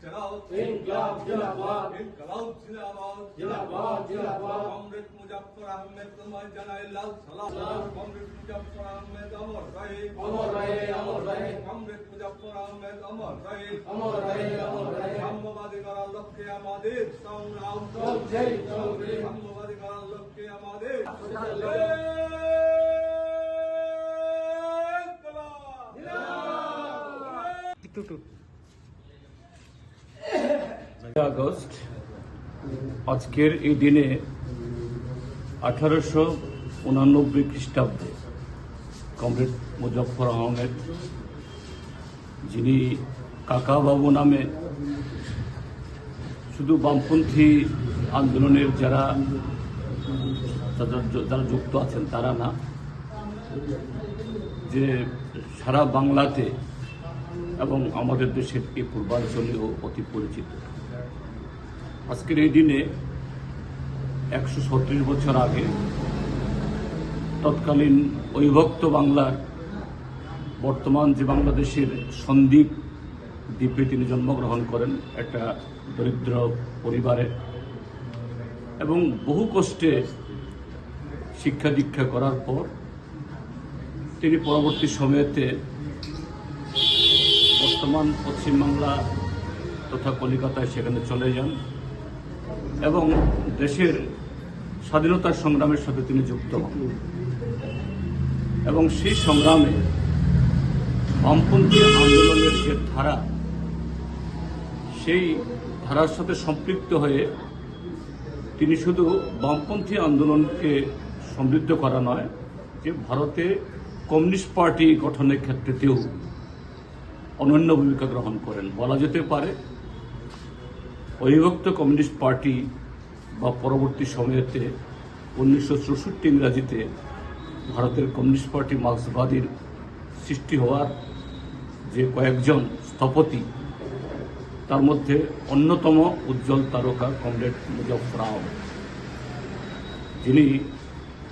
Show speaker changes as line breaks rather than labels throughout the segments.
সেরাউত
ইনকলাব জিন্দাবাদ
ইনকলাব জিন্দাবাদ
জিন্দাবাদ জিন্দাবাদ
কমরেড মুজাফফর আহমেদ তোমায় জানাই লাল সালাম। কমরেড মুজাফফর আহমেদ অমর রহে।
অমর রহে অমর রহে।
কমরেড মুজাফফর আহমেদ অমর রহে।
অমর রহে অমর রহে।
সাম্যবাদী করার লক্ষ্যে আমাদের সংগ্রাম
চলছে চলবে
সাম্যবাদী করার লক্ষ্যে আমাদের
আগস্ট আজকের এই দিনে আঠারোশো উনানব্বই খ্রিস্টাব্দে কমরেড মুজফর আহমেদ, যিনি কাকাবাবু নামে শুধু বামপন্থী আন্দোলনের যারা যারা- যুক্ত আছেন তারা না, যে সারা বাংলাতে এবং আমাদের দেশের এই পূর্বাঞ্চলেও অতি পরিচিত। আজকের এই দিনে একশো ছত্রিশ বছর আগে তৎকালীন অবিভক্ত বাংলার বর্তমান যে বাংলাদেশের সন্দ্বীপ দ্বীপে তিনি জন্মগ্রহণ করেন, একটা দরিদ্র পরিবারে এবং বহু কষ্টে শিক্ষা দীক্ষা করার পর তিনি পরবর্তী সময়েতে বর্তমান পশ্চিমবাংলা তথা কলিকাতায় সেখানে চলে যান। এবং দেশের স্বাধীনতার সংগ্রামের সাথে তিনি যুক্ত হন। এবং সেই সংগ্রামে বামপন্থী আন্দোলনের যে ধারা, সেই ধারার সাথে সম্পৃক্ত হয়ে তিনি শুধু বামপন্থী আন্দোলনকে সমৃদ্ধ করা নয়, যে ভারতে কমিউনিস্ট পার্টি গঠনের ক্ষেত্রেতেও অনন্য ভূমিকা গ্রহণ করেন। বলা যেতে পারে অবিভক্ত কমিউনিস্ট পার্টি বা পরবর্তী সময়েতে উনিশশো চৌষট্টি ইংরাজিতে ভারতের কমিউনিস্ট পার্টি মার্ক্সবাদীর সৃষ্টি হওয়ার যে কয়েকজন স্থপতি, তার মধ্যে অন্যতম উজ্জ্বল তারকা কমরেড মুজফর আহমদ। যিনি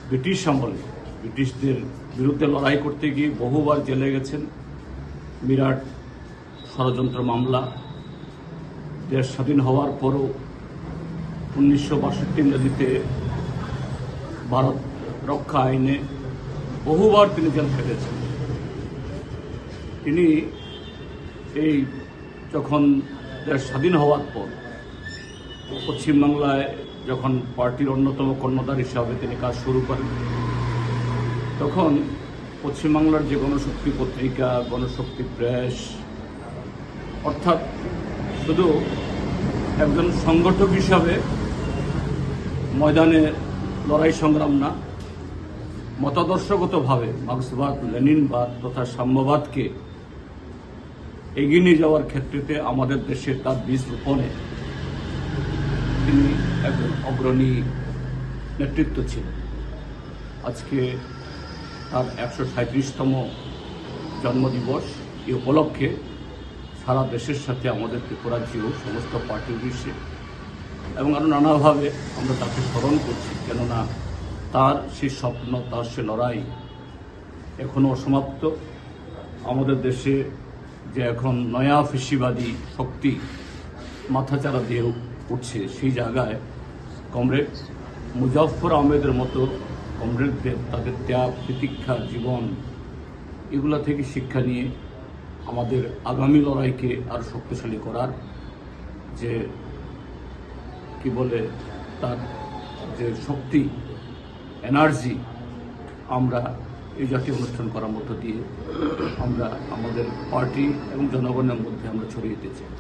ব্রিটিশ আমলে ব্রিটিশদের বিরুদ্ধে লড়াই করতে গিয়ে বহুবার জেলে গেছেন। বিরাট ষড়যন্ত্র মামলা দেশ স্বাধীন হওয়ার পরও উনিশশো বাষট্টি ইংরেজিতে ভারত রক্ষা আইনে বহুবার তিনি জেল খেটেছেন। তিনি এই যখন দেশ স্বাধীন হওয়ার পর পশ্চিমবাংলায় যখন পার্টির অন্যতম কর্ণধার হিসাবে তিনি কাজ শুরু করেন, তখন পশ্চিমবাংলার যে গণশক্তি পত্রিকা, গণশক্তি প্রেস, অর্থাৎ শুধু একজন সংগঠক হিসাবে ময়দানে লড়াই সংগ্রাম না, মতাদর্শগতভাবে মার্ক্সবাদ লেনিনবাদ তথা সাম্যবাদকে এগিয়ে নিয়ে যাওয়ার ক্ষেত্রেতে আমাদের দেশে তার বীজ রোপণে তিনি একজন অগ্রণী নেতৃত্ব ছিলেন। আজকে তার একশো সাঁত্রিশতম জন্মদিবস এই উপলক্ষে সারা দেশের সাথে আমাদের ত্রিপুরাজ্যেও সমস্ত পার্টি অফিসে এবং আরও নানাভাবে আমরা তাকে স্মরণ করছি, কেননা তার সেই স্বপ্ন, তার সে লড়াই এখনও অসমাপ্ত। আমাদের দেশে যে এখন নয়া ফিসিবাদী শক্তি মাথাচাড়া দিয়ে উঠছে, সেই জায়গায় কমরেড মুজাফর আহমেদের মতো কমরেডদের তাদের ত্যাগ প্রতীক্ষা জীবন, এগুলা থেকে শিক্ষা নিয়ে আমাদের আগামী লড়াইকে আরও শক্তিশালী করার যে, কি বলে, তার যে শক্তি এনার্জি আমরা এই জাতীয় অনুষ্ঠান করার মধ্য দিয়ে আমরা আমাদের পার্টি এবং জনগণের মধ্যে আমরা ছড়িয়ে দিতে চাই